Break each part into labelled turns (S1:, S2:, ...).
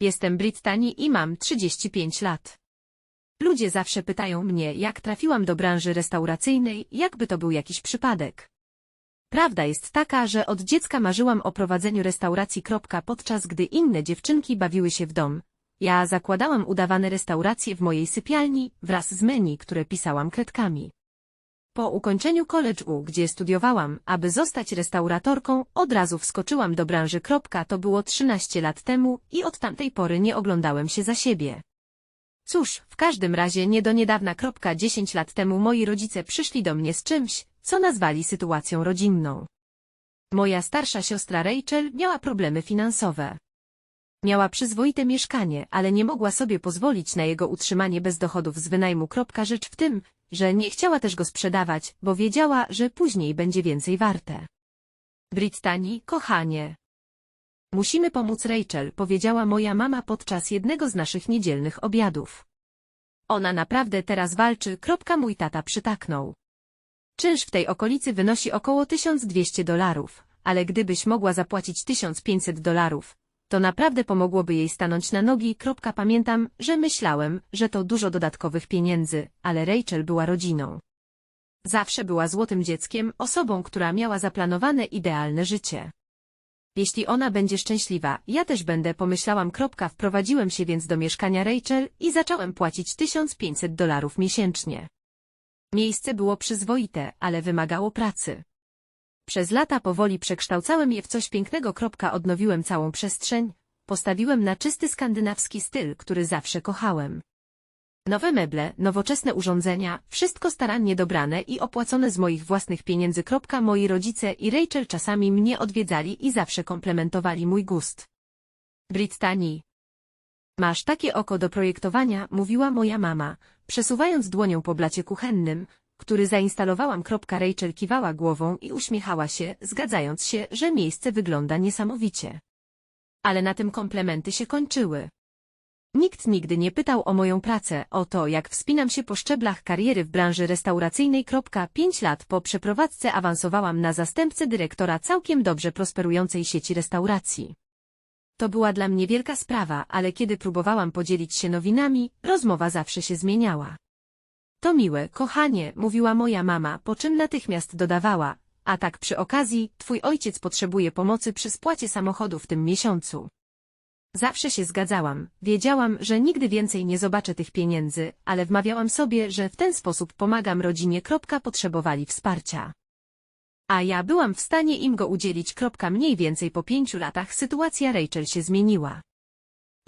S1: Jestem Brittani i mam 35 lat. Ludzie zawsze pytają mnie, jak trafiłam do branży restauracyjnej, jakby to był jakiś przypadek. Prawda jest taka, że od dziecka marzyłam o prowadzeniu restauracji. Podczas gdy inne dziewczynki bawiły się w dom, ja zakładałam udawane restauracje w mojej sypialni wraz z menu, które pisałam kredkami. Po ukończeniu college'u, gdzie studiowałam, aby zostać restauratorką, od razu wskoczyłam do branży. To było 13 lat temu i od tamtej pory nie oglądałem się za siebie. Cóż, w każdym razie nie do niedawna. 10 lat temu moi rodzice przyszli do mnie z czymś, co nazwali sytuacją rodzinną. Moja starsza siostra Rachel miała problemy finansowe. Miała przyzwoite mieszkanie, ale nie mogła sobie pozwolić na jego utrzymanie bez dochodów z wynajmu. Rzecz w tym, że nie chciała też go sprzedawać, bo wiedziała, że później będzie więcej warte. Brittani, kochanie. Musimy pomóc Rachel, powiedziała moja mama podczas jednego z naszych niedzielnych obiadów. Ona naprawdę teraz walczy. Mój tata przytaknął. Czynsz w tej okolicy wynosi około 1200 dolarów, ale gdybyś mogła zapłacić 1500 dolarów, to naprawdę pomogłoby jej stanąć na nogi. Pamiętam, że myślałem, że to dużo dodatkowych pieniędzy, ale Rachel była rodziną. Zawsze była złotym dzieckiem, osobą, która miała zaplanowane idealne życie. Jeśli ona będzie szczęśliwa, ja też będę, pomyślałam. Wprowadziłem się więc do mieszkania Rachel i zacząłem płacić 1500 dolarów miesięcznie. Miejsce było przyzwoite, ale wymagało pracy. Przez lata powoli przekształcałem je w coś pięknego. Odnowiłem całą przestrzeń, postawiłem na czysty skandynawski styl, który zawsze kochałem. Nowe meble, nowoczesne urządzenia, wszystko starannie dobrane i opłacone z moich własnych pieniędzy. Moi rodzice i Rachel czasami mnie odwiedzali i zawsze komplementowali mój gust. Brittani. Masz takie oko do projektowania, mówiła moja mama, przesuwając dłonią po blacie kuchennym, który zainstalowałam. Rachel kiwała głową i uśmiechała się, zgadzając się, że miejsce wygląda niesamowicie. Ale na tym komplementy się kończyły. Nikt nigdy nie pytał o moją pracę, o to, jak wspinam się po szczeblach kariery w branży restauracyjnej. Pięć lat po przeprowadzce awansowałam na zastępcę dyrektora całkiem dobrze prosperującej sieci restauracji. To była dla mnie wielka sprawa, ale kiedy próbowałam podzielić się nowinami, rozmowa zawsze się zmieniała. To miłe, kochanie, mówiła moja mama, po czym natychmiast dodawała, a tak przy okazji, twój ojciec potrzebuje pomocy przy spłacie samochodu w tym miesiącu. Zawsze się zgadzałam, wiedziałam, że nigdy więcej nie zobaczę tych pieniędzy, ale wmawiałam sobie, że w ten sposób pomagam rodzinie. Potrzebowali wsparcia. A ja byłam w stanie im go udzielić. Mniej więcej po pięciu latach sytuacja Rachel się zmieniła.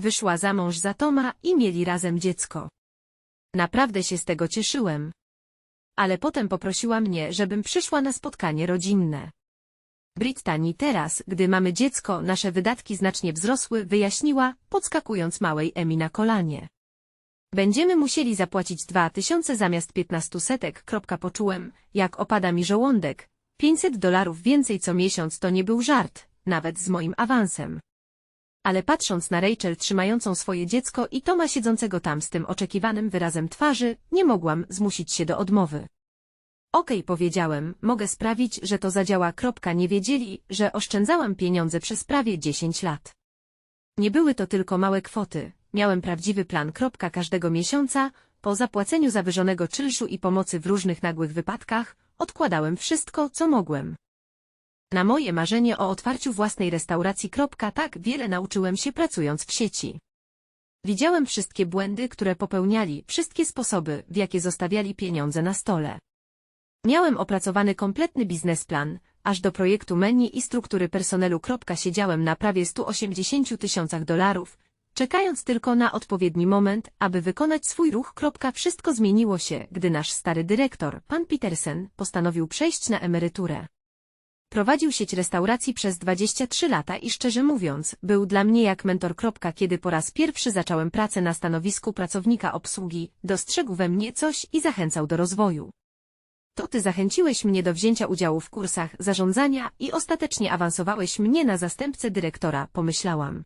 S1: Wyszła za mąż za Toma i mieli razem dziecko. Naprawdę się z tego cieszyłem. Ale potem poprosiła mnie, żebym przyszła na spotkanie rodzinne. Brittani teraz, gdy mamy dziecko, nasze wydatki znacznie wzrosły, wyjaśniła, podskakując małej Emi na kolanie. Będziemy musieli zapłacić dwa tysiące zamiast piętnastu setek. Poczułem, jak opada mi żołądek. Pięćset dolarów więcej co miesiąc to nie był żart, nawet z moim awansem. Ale patrząc na Rachel trzymającą swoje dziecko i Toma siedzącego tam z tym oczekiwanym wyrazem twarzy, nie mogłam zmusić się do odmowy. Okej, okay, powiedziałem, mogę sprawić, że to zadziała. Kropka, nie wiedzieli, że oszczędzałam pieniądze przez prawie 10 lat. Nie były to tylko małe kwoty, miałem prawdziwy plan. Kropka, każdego miesiąca, po zapłaceniu zawyżonego czynszu i pomocy w różnych nagłych wypadkach, odkładałem wszystko, co mogłem. Na moje marzenie o otwarciu własnej restauracji. Tak wiele nauczyłem się pracując w sieci. Widziałem wszystkie błędy, które popełniali, wszystkie sposoby, w jakie zostawiali pieniądze na stole. Miałem opracowany kompletny biznesplan, aż do projektu menu i struktury personelu. Siedziałem na prawie 180 tysiącach dolarów, czekając tylko na odpowiedni moment, aby wykonać swój ruch. Wszystko zmieniło się, gdy nasz stary dyrektor, pan Petersen, postanowił przejść na emeryturę. Prowadził sieć restauracji przez 23 lata i szczerze mówiąc, był dla mnie jak mentor. Kiedy po raz pierwszy zacząłem pracę na stanowisku pracownika obsługi, dostrzegł we mnie coś i zachęcał do rozwoju. To ty zachęciłeś mnie do wzięcia udziału w kursach zarządzania i ostatecznie awansowałeś mnie na zastępcę dyrektora, pomyślałam.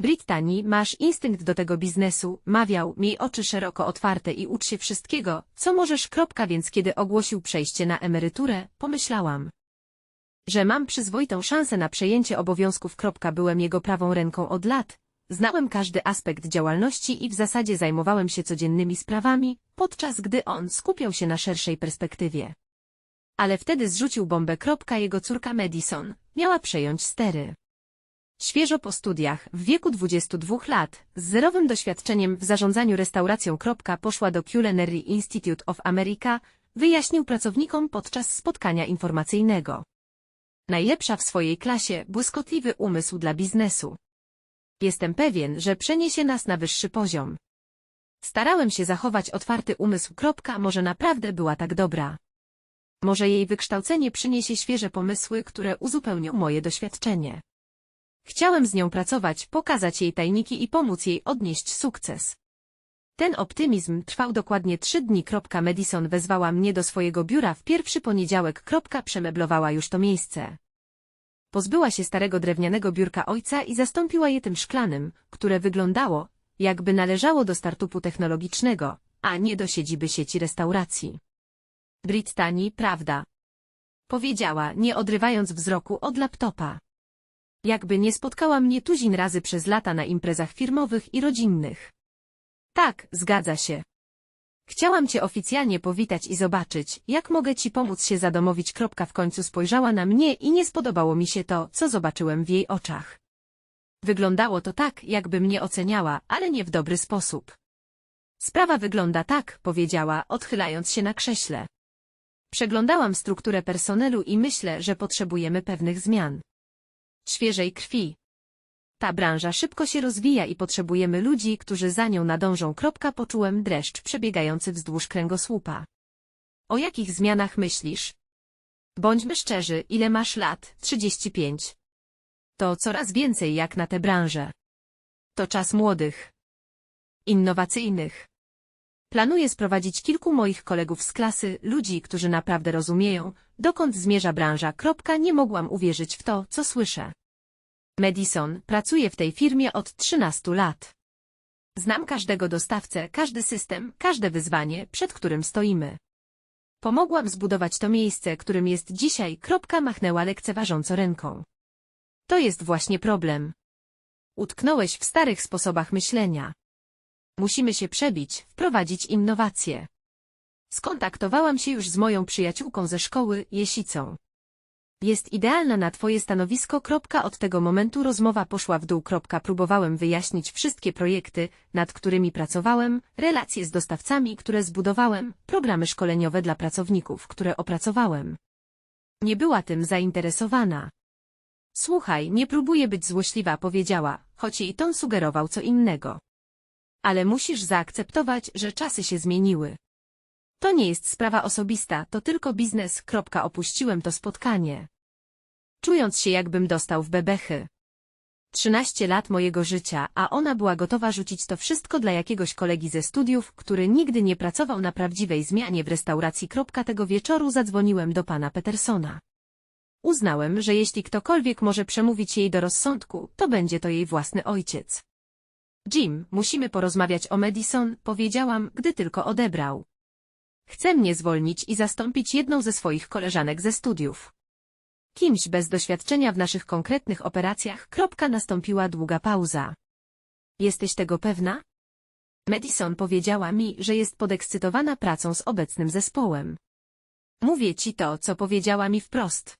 S1: Brittani, masz instynkt do tego biznesu, mawiał, miej oczy szeroko otwarte i ucz się wszystkiego, co możesz. Więc kiedy ogłosił przejście na emeryturę, pomyślałam, że mam przyzwoitą szansę na przejęcie obowiązków. Byłem jego prawą ręką od lat, Znałem każdy aspekt działalności i w zasadzie zajmowałem się codziennymi sprawami, podczas gdy on skupiał się na szerszej perspektywie. Ale wtedy zrzucił bombę. Jego córka Madison miała przejąć stery. Świeżo po studiach, w wieku 22 lat, z zerowym doświadczeniem w zarządzaniu restauracją. Poszła do Culinary Institute of America, wyjaśnił pracownikom podczas spotkania informacyjnego. Najlepsza w swojej klasie, błyskotliwy umysł dla biznesu. Jestem pewien, że przeniesie nas na wyższy poziom. Starałem się zachować otwarty umysł. Kropka, Może naprawdę była tak dobra. Może jej wykształcenie przyniesie świeże pomysły, które uzupełnią moje doświadczenie. Chciałem z nią pracować, pokazać jej tajniki i pomóc jej odnieść sukces. Ten optymizm trwał dokładnie trzy dni. Madison wezwała mnie do swojego biura w pierwszy poniedziałek. Przemeblowała już to miejsce. Pozbyła się starego drewnianego biurka ojca i zastąpiła je tym szklanym, które wyglądało, jakby należało do startupu technologicznego, a nie do siedziby sieci restauracji. Brittani, prawda? Powiedziała, nie odrywając wzroku od laptopa. Jakby nie spotkała mnie tuzin razy przez lata na imprezach firmowych i rodzinnych. Tak, zgadza się. Chciałam cię oficjalnie powitać i zobaczyć, jak mogę ci pomóc się zadomowić. Kropka w końcu spojrzała na mnie i nie spodobało mi się to, co zobaczyłem w jej oczach. Wyglądało to tak, jakby mnie oceniała, ale nie w dobry sposób. Sprawa wygląda tak, powiedziała, odchylając się na krześle. Przeglądałam strukturę personelu i myślę, że potrzebujemy pewnych zmian. Świeżej krwi. Ta branża szybko się rozwija i potrzebujemy ludzi, którzy za nią nadążą. Poczułem dreszcz przebiegający wzdłuż kręgosłupa. O jakich zmianach myślisz? Bądźmy szczerzy, ile masz lat? 35. To coraz więcej jak na tę branżę. To czas młodych. Innowacyjnych. Planuję sprowadzić kilku moich kolegów z klasy, ludzi, którzy naprawdę rozumieją, dokąd zmierza branża. Nie mogłam uwierzyć w to, co słyszę. Madison pracuje w tej firmie od 13 lat. Znam każdego dostawcę, każdy system, każde wyzwanie, przed którym stoimy. Pomogłam zbudować to miejsce, którym jest dzisiaj. Kropka machnęła lekceważąco ręką. To jest właśnie problem. Utknąłeś w starych sposobach myślenia. Musimy się przebić, wprowadzić innowacje. Skontaktowałam się już z moją przyjaciółką ze szkoły, Jesicą. Jest idealna na twoje stanowisko. Od tego momentu rozmowa poszła w dół. Próbowałem wyjaśnić wszystkie projekty, nad którymi pracowałem, relacje z dostawcami, które zbudowałem, programy szkoleniowe dla pracowników, które opracowałem. Nie była tym zainteresowana. Słuchaj, nie próbuję być złośliwa, powiedziała, choć jej ton sugerował co innego. Ale musisz zaakceptować, że czasy się zmieniły. To nie jest sprawa osobista, to tylko biznes. Opuściłem to spotkanie. Czując się jakbym dostał w bebechy. Trzynaście lat mojego życia, a ona była gotowa rzucić to wszystko dla jakiegoś kolegi ze studiów, który nigdy nie pracował na prawdziwej zmianie w restauracji. Tego wieczoru zadzwoniłem do pana Petersona. Uznałem, że jeśli ktokolwiek może przemówić jej do rozsądku, to będzie to jej własny ojciec. Jim, musimy porozmawiać o Madison, powiedziałam, gdy tylko odebrał. Chce mnie zwolnić i zastąpić jedną ze swoich koleżanek ze studiów. Kimś bez doświadczenia w naszych konkretnych operacjach. Kropka nastąpiła długa pauza. Jesteś tego pewna? Madison powiedziała mi, że jest podekscytowana pracą z obecnym zespołem. Mówię ci to, co powiedziała mi wprost.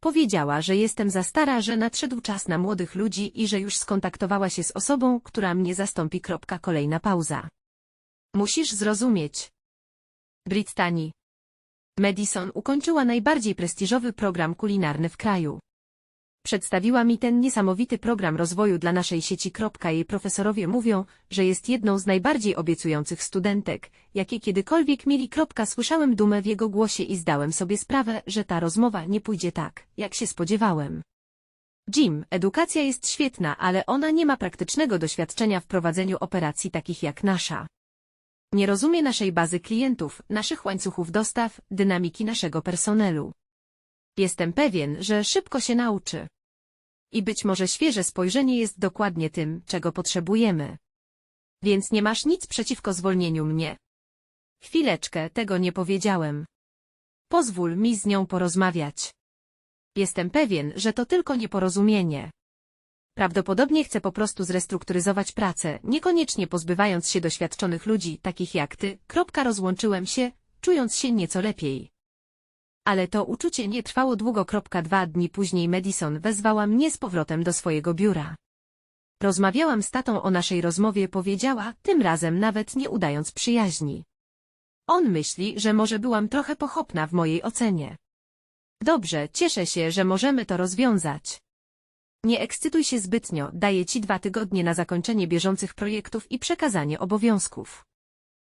S1: Powiedziała, że jestem za stara, że nadszedł czas na młodych ludzi i że już skontaktowała się z osobą, która mnie zastąpi. Kolejna pauza. Musisz zrozumieć. Brittani. Madison ukończyła najbardziej prestiżowy program kulinarny w kraju. Przedstawiła mi ten niesamowity program rozwoju dla naszej sieci. Jej profesorowie mówią, że jest jedną z najbardziej obiecujących studentek, jakie kiedykolwiek mieli. Słyszałem dumę w jego głosie i zdałem sobie sprawę, że ta rozmowa nie pójdzie tak, jak się spodziewałem. Jim, edukacja jest świetna, ale ona nie ma praktycznego doświadczenia w prowadzeniu operacji takich jak nasza. Nie rozumie naszej bazy klientów, naszych łańcuchów dostaw, dynamiki naszego personelu. Jestem pewien, że szybko się nauczy. I być może świeże spojrzenie jest dokładnie tym, czego potrzebujemy. Więc nie masz nic przeciwko zwolnieniu mnie. Chwileczkę, tego nie powiedziałem. Pozwól mi z nią porozmawiać. Jestem pewien, że to tylko nieporozumienie. Prawdopodobnie chce po prostu zrestrukturyzować pracę, niekoniecznie pozbywając się doświadczonych ludzi, takich jak ty. Kropka rozłączyłem się, czując się nieco lepiej. Ale to uczucie nie trwało długo. Kropka dwa dni później Madison wezwała mnie z powrotem do swojego biura. Rozmawiałam z tatą o naszej rozmowie, powiedziała, tym razem nawet nie udając przyjaźni. On myśli, że może byłam trochę pochopna w mojej ocenie. Dobrze, cieszę się, że możemy to rozwiązać. Nie ekscytuj się zbytnio, daję ci dwa tygodnie na zakończenie bieżących projektów i przekazanie obowiązków.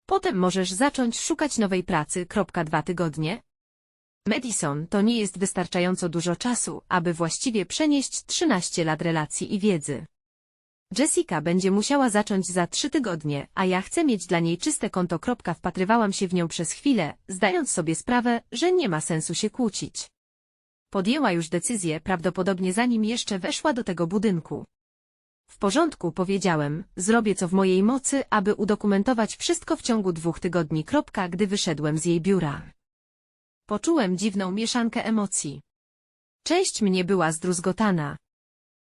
S1: Potem możesz zacząć szukać nowej pracy. Dwa tygodnie. Madison, to nie jest wystarczająco dużo czasu, aby właściwie przenieść 13 lat relacji i wiedzy. Jessica będzie musiała zacząć za trzy tygodnie, a ja chcę mieć dla niej czyste konto. Wpatrywałam się w nią przez chwilę, zdając sobie sprawę, że nie ma sensu się kłócić. Podjęła już decyzję, prawdopodobnie zanim jeszcze weszła do tego budynku. W porządku, powiedziałem, zrobię co w mojej mocy, aby udokumentować wszystko w ciągu dwóch tygodni. Kropka, Gdy wyszedłem z jej biura. Poczułem dziwną mieszankę emocji. Część mnie była zdruzgotana.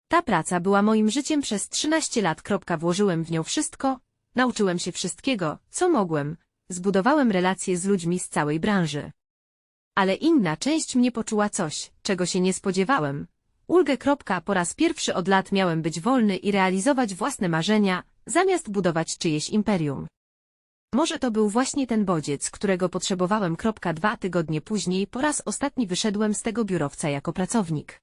S1: Ta praca była moim życiem przez 13 lat. Kropka, Włożyłem w nią wszystko, nauczyłem się wszystkiego, co mogłem, zbudowałem relacje z ludźmi z całej branży. Ale inna część mnie poczuła coś, czego się nie spodziewałem. Ulgę. Po raz pierwszy od lat miałem być wolny i realizować własne marzenia, zamiast budować czyjeś imperium. Może to był właśnie ten bodziec, którego potrzebowałem. Dwa tygodnie później po raz ostatni wyszedłem z tego biurowca jako pracownik.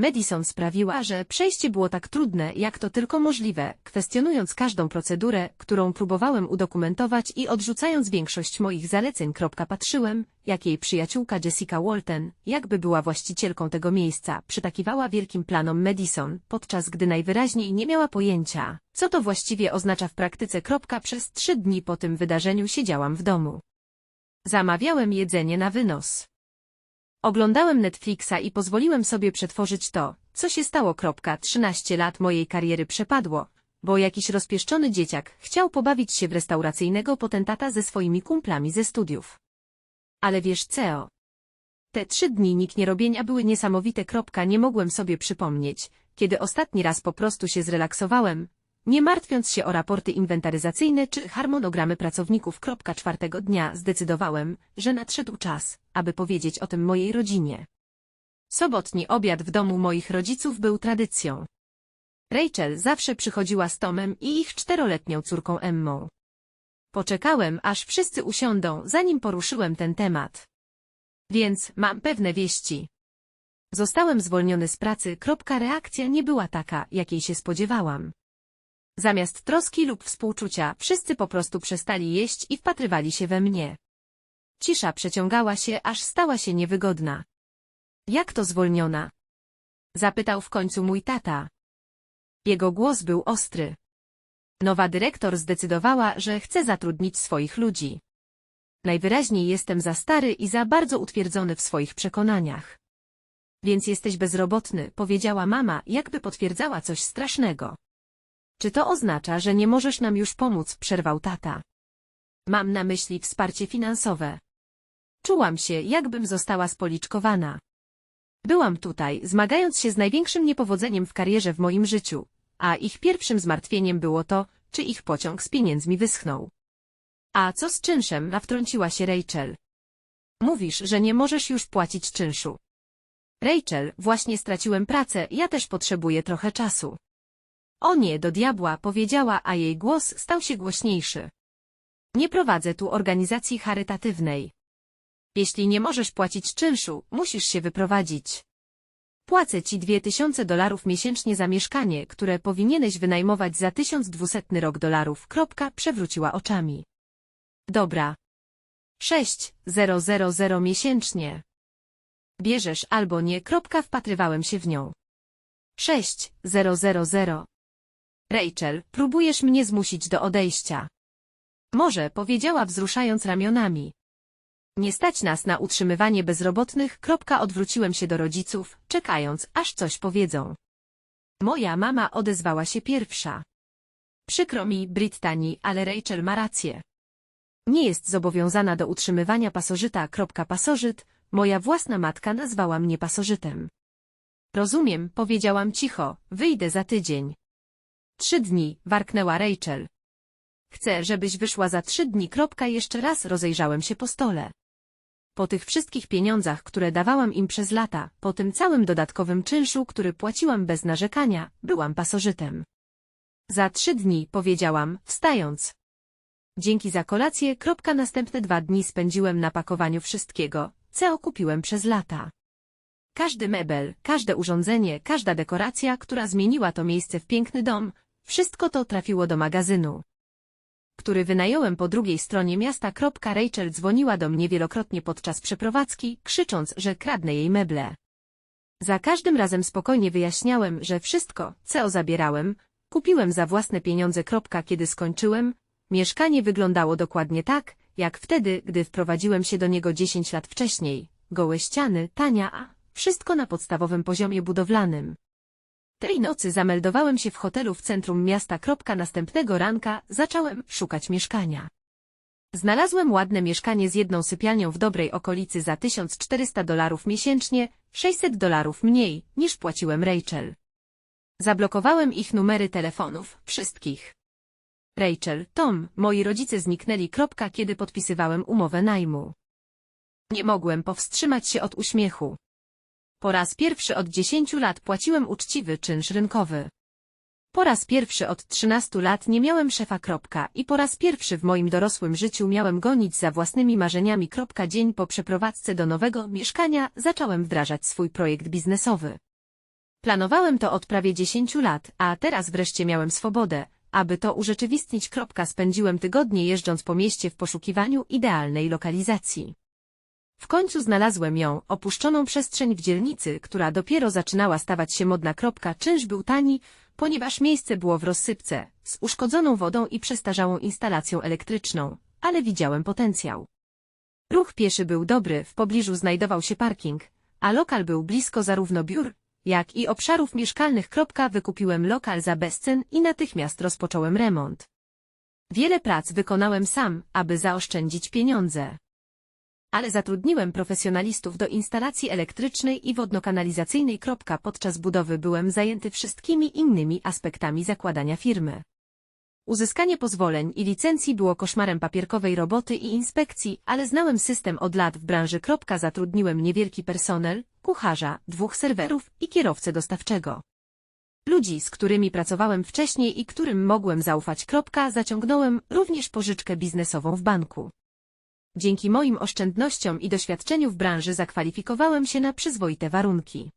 S1: Madison sprawiła, że przejście było tak trudne, jak to tylko możliwe, kwestionując każdą procedurę, którą próbowałem udokumentować i odrzucając większość moich zaleceń. Patrzyłem, jak jej przyjaciółka Jessica Walton, jakby była właścicielką tego miejsca, przytakiwała wielkim planom Madison, podczas gdy najwyraźniej nie miała pojęcia, co to właściwie oznacza w praktyce. Przez trzy dni po tym wydarzeniu siedziałam w domu. Zamawiałem jedzenie na wynos. Oglądałem Netflixa i pozwoliłem sobie przetworzyć to, co się stało. 13 lat mojej kariery przepadło, bo jakiś rozpieszczony dzieciak chciał pobawić się w restauracyjnego potentata ze swoimi kumplami ze studiów. Ale wiesz co? Te trzy dni nikt nie robienia były niesamowite. Nie mogłem sobie przypomnieć, kiedy ostatni raz po prostu się zrelaksowałem, nie martwiąc się o raporty inwentaryzacyjne czy harmonogramy pracowników. Czwartego dnia zdecydowałem, że nadszedł czas, aby powiedzieć o tym mojej rodzinie. Sobotni obiad w domu moich rodziców był tradycją. Rachel zawsze przychodziła z Tomem i ich czteroletnią córką Emmą. Poczekałem, aż wszyscy usiądą, zanim poruszyłem ten temat. Więc mam pewne wieści. Zostałem zwolniony z pracy. Reakcja nie była taka, jakiej się spodziewałam. Zamiast troski lub współczucia, wszyscy po prostu przestali jeść i wpatrywali się we mnie. Cisza przeciągała się, aż stała się niewygodna. Jak to zwolniona? Zapytał w końcu mój tata. Jego głos był ostry. Nowa dyrektor zdecydowała, że chce zatrudnić swoich ludzi. Najwyraźniej jestem za stary i za bardzo utwierdzony w swoich przekonaniach. Więc jesteś bezrobotny, powiedziała mama, jakby potwierdzała coś strasznego. Czy to oznacza, że nie możesz nam już pomóc, przerwał tata. Mam na myśli wsparcie finansowe. Czułam się, jakbym została spoliczkowana. Byłam tutaj, zmagając się z największym niepowodzeniem w karierze w moim życiu, a ich pierwszym zmartwieniem było to, czy ich pociąg z pieniędzmi wyschnął. A co z czynszem? Wtrąciła się Rachel. Mówisz, że nie możesz już płacić czynszu. Rachel, właśnie straciłem pracę, ja też potrzebuję trochę czasu. O nie, do diabła, powiedziała, a jej głos stał się głośniejszy. Nie prowadzę tu organizacji charytatywnej. Jeśli nie możesz płacić czynszu, musisz się wyprowadzić. Płacę ci dwie tysiące dolarów miesięcznie za mieszkanie, które powinieneś wynajmować za 1200 rok dolarów. Kropka, przewróciła oczami. Dobra. Sześć, zero, zero, zero miesięcznie. Bierzesz albo nie. Kropka, wpatrywałem się w nią. Sześć, zero, zero, zero. Rachel, próbujesz mnie zmusić do odejścia. Może, powiedziała wzruszając ramionami. Nie stać nas na utrzymywanie bezrobotnych. Kropka, odwróciłem się do rodziców, czekając, aż coś powiedzą. Moja mama odezwała się pierwsza. Przykro mi, Brittany, ale Rachel ma rację. Nie jest zobowiązana do utrzymywania pasożyta. Pasożyt, moja własna matka nazwała mnie pasożytem. Rozumiem, powiedziałam cicho, wyjdę za tydzień. Trzy dni, warknęła Rachel. Chcę, żebyś wyszła za trzy dni. Kropka, jeszcze raz rozejrzałem się po stole. Po tych wszystkich pieniądzach, które dawałam im przez lata, po tym całym dodatkowym czynszu, który płaciłam bez narzekania, byłam pasożytem. Za trzy dni, powiedziałam, wstając. Dzięki za kolację, kropka, następne dwa dni spędziłem na pakowaniu wszystkiego, co kupiłem przez lata. Każdy mebel, każde urządzenie, każda dekoracja, która zmieniła to miejsce w piękny dom, wszystko to trafiło do magazynu który wynająłem po drugiej stronie miasta. Rachel dzwoniła do mnie wielokrotnie podczas przeprowadzki, krzycząc, że kradnę jej meble. Za każdym razem spokojnie wyjaśniałem, że wszystko, co zabierałem, kupiłem za własne pieniądze. Kiedy skończyłem, mieszkanie wyglądało dokładnie tak, jak wtedy, gdy wprowadziłem się do niego 10 lat wcześniej. Gołe ściany, tania, a wszystko na podstawowym poziomie budowlanym. Tej nocy zameldowałem się w hotelu w centrum miasta. Następnego ranka zacząłem szukać mieszkania. Znalazłem ładne mieszkanie z jedną sypialnią w dobrej okolicy za 1400 dolarów miesięcznie, 600 dolarów mniej, niż płaciłem Rachel. Zablokowałem ich numery telefonów, wszystkich. Rachel, Tom, moi rodzice zniknęli. Kiedy podpisywałem umowę najmu. Nie mogłem powstrzymać się od uśmiechu. Po raz pierwszy od 10 lat płaciłem uczciwy czynsz rynkowy. Po raz pierwszy od 13 lat nie miałem szefa. Kropka, I po raz pierwszy w moim dorosłym życiu miałem gonić za własnymi marzeniami. Kropka, dzień po przeprowadzce do nowego mieszkania zacząłem wdrażać swój projekt biznesowy. Planowałem to od prawie 10 lat, a teraz wreszcie miałem swobodę, aby to urzeczywistnić. Kropka, spędziłem tygodnie jeżdżąc po mieście w poszukiwaniu idealnej lokalizacji. W końcu znalazłem ją, opuszczoną przestrzeń w dzielnicy, która dopiero zaczynała stawać się modna. Kropka, czynsz był tani, ponieważ miejsce było w rozsypce, z uszkodzoną wodą i przestarzałą instalacją elektryczną, ale widziałem potencjał. Ruch pieszy był dobry, w pobliżu znajdował się parking, a lokal był blisko zarówno biur, jak i obszarów mieszkalnych. Kropka, wykupiłem lokal za bezcen i natychmiast rozpocząłem remont. Wiele prac wykonałem sam, aby zaoszczędzić pieniądze ale zatrudniłem profesjonalistów do instalacji elektrycznej i wodno-kanalizacyjnej. Podczas budowy byłem zajęty wszystkimi innymi aspektami zakładania firmy. Uzyskanie pozwoleń i licencji było koszmarem papierkowej roboty i inspekcji, ale znałem system od lat w branży. Zatrudniłem niewielki personel, kucharza, dwóch serwerów i kierowcę dostawczego. Ludzi, z którymi pracowałem wcześniej i którym mogłem zaufać. Zaciągnąłem również pożyczkę biznesową w banku. Dzięki moim oszczędnościom i doświadczeniu w branży zakwalifikowałem się na przyzwoite warunki.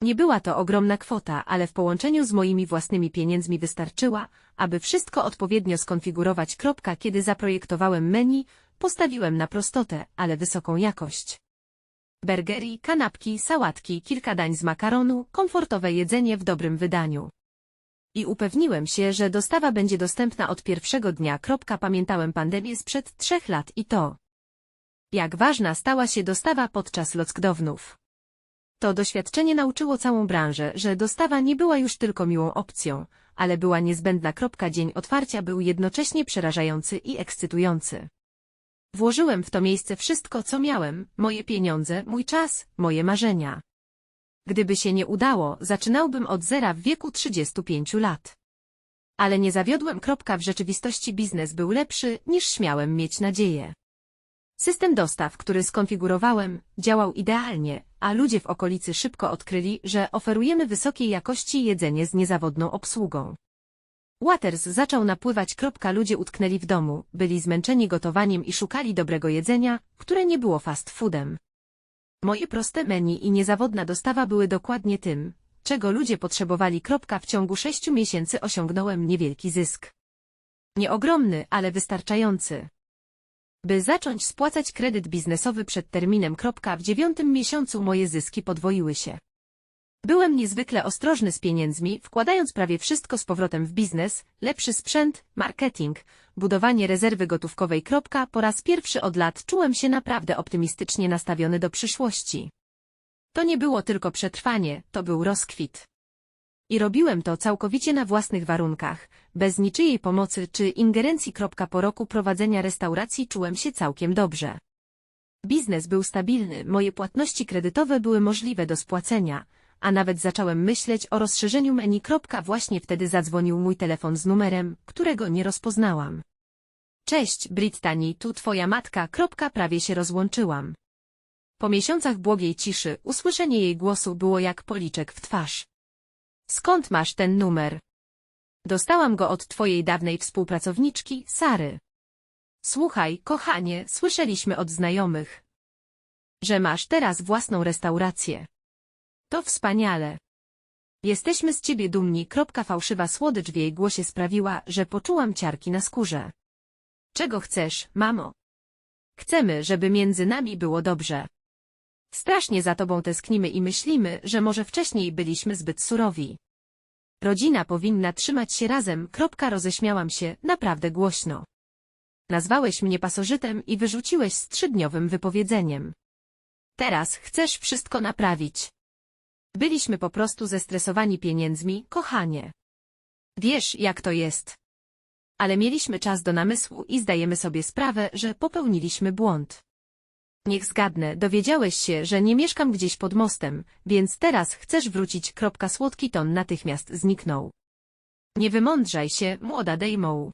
S1: Nie była to ogromna kwota, ale w połączeniu z moimi własnymi pieniędzmi wystarczyła, aby wszystko odpowiednio skonfigurować. Kiedy zaprojektowałem menu, postawiłem na prostotę, ale wysoką jakość. Burgery, kanapki, sałatki, kilka dań z makaronu, komfortowe jedzenie w dobrym wydaniu i upewniłem się, że dostawa będzie dostępna od pierwszego dnia. Pamiętałem pandemię sprzed trzech lat i to, jak ważna stała się dostawa podczas lockdownów. To doświadczenie nauczyło całą branżę, że dostawa nie była już tylko miłą opcją, ale była niezbędna. Dzień otwarcia był jednocześnie przerażający i ekscytujący. Włożyłem w to miejsce wszystko, co miałem, moje pieniądze, mój czas, moje marzenia. Gdyby się nie udało, zaczynałbym od zera w wieku 35 lat. Ale nie zawiodłem. W rzeczywistości biznes był lepszy, niż śmiałem mieć nadzieję. System dostaw, który skonfigurowałem, działał idealnie, a ludzie w okolicy szybko odkryli, że oferujemy wysokiej jakości jedzenie z niezawodną obsługą. Waters zaczął napływać. Ludzie utknęli w domu, byli zmęczeni gotowaniem i szukali dobrego jedzenia, które nie było fast foodem. Moje proste menu i niezawodna dostawa były dokładnie tym, czego ludzie potrzebowali. W ciągu sześciu miesięcy osiągnąłem niewielki zysk. Nie ogromny, ale wystarczający. By zacząć spłacać kredyt biznesowy przed terminem. W dziewiątym miesiącu moje zyski podwoiły się. Byłem niezwykle ostrożny z pieniędzmi, wkładając prawie wszystko z powrotem w biznes, lepszy sprzęt, marketing, budowanie rezerwy gotówkowej. Po raz pierwszy od lat czułem się naprawdę optymistycznie nastawiony do przyszłości. To nie było tylko przetrwanie, to był rozkwit. I robiłem to całkowicie na własnych warunkach, bez niczyjej pomocy czy ingerencji. Po roku prowadzenia restauracji czułem się całkiem dobrze. Biznes był stabilny, moje płatności kredytowe były możliwe do spłacenia, a nawet zacząłem myśleć o rozszerzeniu menu. Właśnie wtedy zadzwonił mój telefon z numerem, którego nie rozpoznałam. Cześć, Brittany, tu twoja matka. Prawie się rozłączyłam. Po miesiącach błogiej ciszy usłyszenie jej głosu było jak policzek w twarz. Skąd masz ten numer? Dostałam go od twojej dawnej współpracowniczki, Sary. Słuchaj, kochanie, słyszeliśmy od znajomych, że masz teraz własną restaurację. To wspaniale. Jesteśmy z ciebie dumni. Kropka fałszywa słodycz w jej głosie sprawiła, że poczułam ciarki na skórze. Czego chcesz, mamo? Chcemy, żeby między nami było dobrze. Strasznie za tobą tęsknimy i myślimy, że może wcześniej byliśmy zbyt surowi. Rodzina powinna trzymać się razem. Kropka roześmiałam się, naprawdę głośno. Nazwałeś mnie pasożytem i wyrzuciłeś z trzydniowym wypowiedzeniem. Teraz chcesz wszystko naprawić. Byliśmy po prostu zestresowani pieniędzmi, kochanie. Wiesz, jak to jest. Ale mieliśmy czas do namysłu i zdajemy sobie sprawę, że popełniliśmy błąd. Niech zgadnę, dowiedziałeś się, że nie mieszkam gdzieś pod mostem, więc teraz chcesz wrócić. Kropka słodki ton natychmiast zniknął. Nie wymądrzaj się, młoda Dejmoł.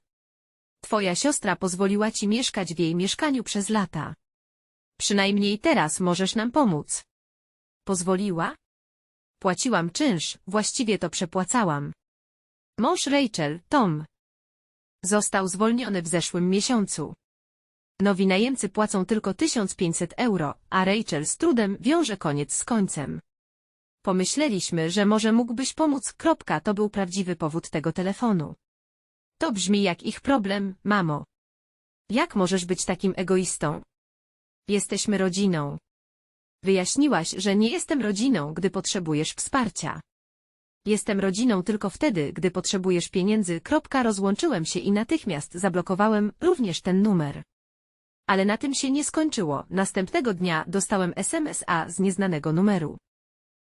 S1: Twoja siostra pozwoliła ci mieszkać w jej mieszkaniu przez lata. Przynajmniej teraz możesz nam pomóc. Pozwoliła? Płaciłam czynsz, właściwie to przepłacałam. Mąż Rachel, Tom, został zwolniony w zeszłym miesiącu. Nowi najemcy płacą tylko 1500 euro, a Rachel z trudem wiąże koniec z końcem. Pomyśleliśmy, że może mógłbyś pomóc. Kropka, to był prawdziwy powód tego telefonu. To brzmi jak ich problem, mamo. Jak możesz być takim egoistą? Jesteśmy rodziną. Wyjaśniłaś, że nie jestem rodziną, gdy potrzebujesz wsparcia. Jestem rodziną tylko wtedy, gdy potrzebujesz pieniędzy. Kropka, rozłączyłem się i natychmiast zablokowałem również ten numer. Ale na tym się nie skończyło. Następnego dnia dostałem SMS-a z nieznanego numeru.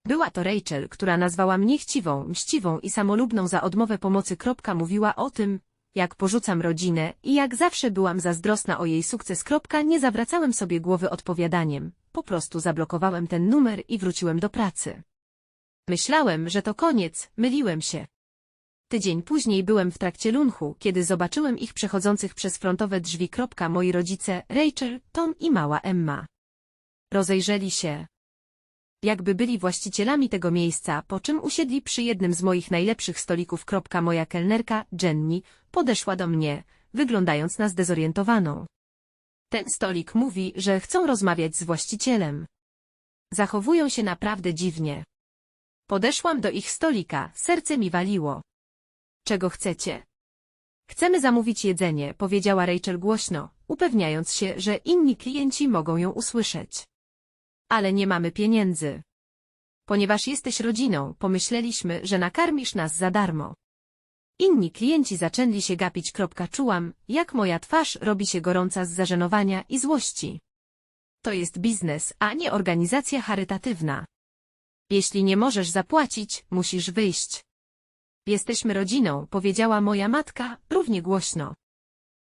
S1: Była to Rachel, która nazwała mnie chciwą, mściwą i samolubną za odmowę pomocy. Kropka mówiła o tym, jak porzucam rodzinę i jak zawsze byłam zazdrosna o jej sukces. Kropka, nie zawracałem sobie głowy odpowiadaniem. Po prostu zablokowałem ten numer i wróciłem do pracy. Myślałem, że to koniec, myliłem się. Tydzień później byłem w trakcie lunchu, kiedy zobaczyłem ich przechodzących przez frontowe drzwi. Moi rodzice, Rachel, Tom i mała Emma. Rozejrzeli się. Jakby byli właścicielami tego miejsca, po czym usiedli przy jednym z moich najlepszych stolików. Moja kelnerka, Jenny, podeszła do mnie, wyglądając na zdezorientowaną. Ten stolik mówi, że chcą rozmawiać z właścicielem. Zachowują się naprawdę dziwnie. Podeszłam do ich stolika, serce mi waliło. Czego chcecie? Chcemy zamówić jedzenie, powiedziała Rachel głośno, upewniając się, że inni klienci mogą ją usłyszeć. Ale nie mamy pieniędzy. Ponieważ jesteś rodziną, pomyśleliśmy, że nakarmisz nas za darmo. Inni klienci zaczęli się gapić. Czułam, jak moja twarz robi się gorąca z zażenowania i złości. To jest biznes, a nie organizacja charytatywna. Jeśli nie możesz zapłacić, musisz wyjść. Jesteśmy rodziną, powiedziała moja matka, równie głośno.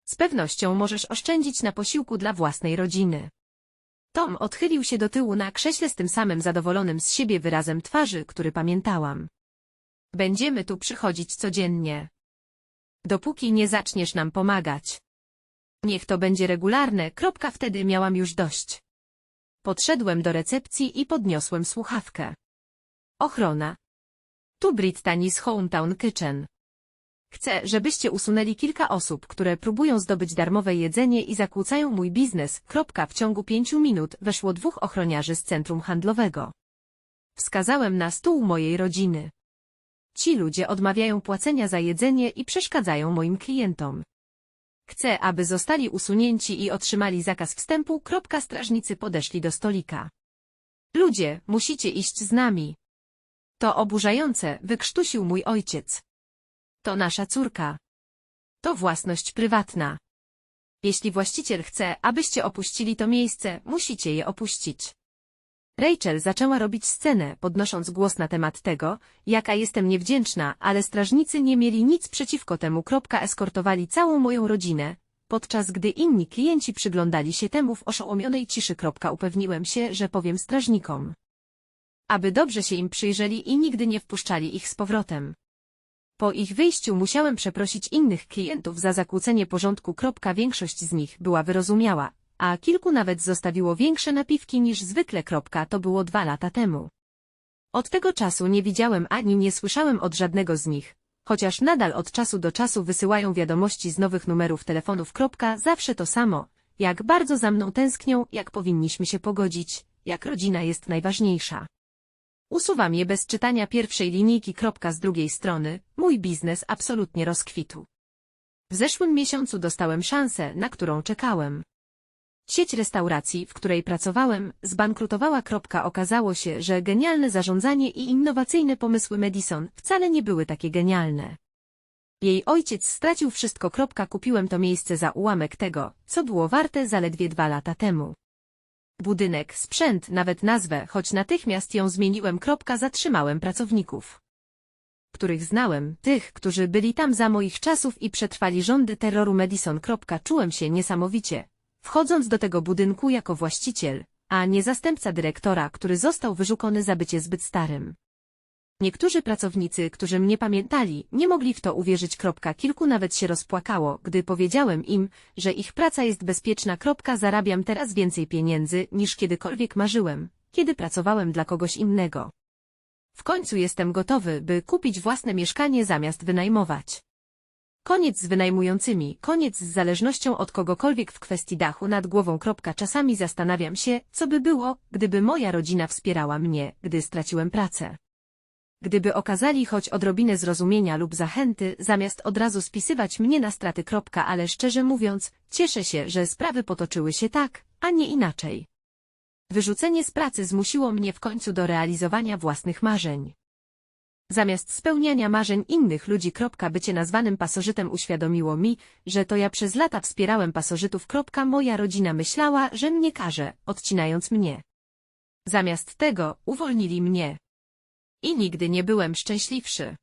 S1: Z pewnością możesz oszczędzić na posiłku dla własnej rodziny. Tom odchylił się do tyłu na krześle z tym samym zadowolonym z siebie wyrazem twarzy, który pamiętałam. Będziemy tu przychodzić codziennie. Dopóki nie zaczniesz nam pomagać. Niech to będzie regularne, kropka wtedy miałam już dość. Podszedłem do recepcji i podniosłem słuchawkę. Ochrona. Tu Brittany z Hometown Kitchen. Chcę, żebyście usunęli kilka osób, które próbują zdobyć darmowe jedzenie i zakłócają mój biznes. Kropka. W ciągu pięciu minut weszło dwóch ochroniarzy z centrum handlowego. Wskazałem na stół mojej rodziny. Ci ludzie odmawiają płacenia za jedzenie i przeszkadzają moim klientom. Chcę, aby zostali usunięci i otrzymali zakaz wstępu. Strażnicy podeszli do stolika. Ludzie, musicie iść z nami. To oburzające, wykrztusił mój ojciec. To nasza córka. To własność prywatna. Jeśli właściciel chce, abyście opuścili to miejsce, musicie je opuścić. Rachel zaczęła robić scenę, podnosząc głos na temat tego, jaka jestem niewdzięczna, ale strażnicy nie mieli nic przeciwko temu. Eskortowali całą moją rodzinę, podczas gdy inni klienci przyglądali się temu w oszołomionej ciszy. Upewniłem się, że powiem strażnikom. Aby dobrze się im przyjrzeli i nigdy nie wpuszczali ich z powrotem. Po ich wyjściu musiałem przeprosić innych klientów za zakłócenie porządku. Większość z nich była wyrozumiała, a kilku nawet zostawiło większe napiwki niż zwykle. To było dwa lata temu. Od tego czasu nie widziałem ani nie słyszałem od żadnego z nich, chociaż nadal od czasu do czasu wysyłają wiadomości z nowych numerów telefonów. Zawsze to samo, jak bardzo za mną tęsknią, jak powinniśmy się pogodzić, jak rodzina jest najważniejsza. Usuwam je bez czytania pierwszej linijki. Z drugiej strony, mój biznes absolutnie rozkwitł. W zeszłym miesiącu dostałem szansę, na którą czekałem. Sieć restauracji, w której pracowałem, zbankrutowała. Okazało się, że genialne zarządzanie i innowacyjne pomysły Madison wcale nie były takie genialne. Jej ojciec stracił wszystko. Kupiłem to miejsce za ułamek tego, co było warte zaledwie dwa lata temu. Budynek, sprzęt, nawet nazwę, choć natychmiast ją zmieniłem. Zatrzymałem pracowników których znałem, tych, którzy byli tam za moich czasów i przetrwali rządy terroru Madison. Czułem się niesamowicie, wchodząc do tego budynku jako właściciel, a nie zastępca dyrektora, który został wyszukany za bycie zbyt starym. Niektórzy pracownicy, którzy mnie pamiętali, nie mogli w to uwierzyć. Kilku nawet się rozpłakało, gdy powiedziałem im, że ich praca jest bezpieczna. Zarabiam teraz więcej pieniędzy, niż kiedykolwiek marzyłem, kiedy pracowałem dla kogoś innego. W końcu jestem gotowy, by kupić własne mieszkanie zamiast wynajmować. Koniec z wynajmującymi, koniec z zależnością od kogokolwiek w kwestii dachu nad głową. Czasami zastanawiam się, co by było, gdyby moja rodzina wspierała mnie, gdy straciłem pracę. Gdyby okazali choć odrobinę zrozumienia lub zachęty, zamiast od razu spisywać mnie na straty. Ale szczerze mówiąc, cieszę się, że sprawy potoczyły się tak, a nie inaczej. Wyrzucenie z pracy zmusiło mnie w końcu do realizowania własnych marzeń. Zamiast spełniania marzeń innych ludzi. Bycie nazwanym pasożytem uświadomiło mi, że to ja przez lata wspierałem pasożytów. Moja rodzina myślała, że mnie karze, odcinając mnie. Zamiast tego uwolnili mnie. I nigdy nie byłem szczęśliwszy.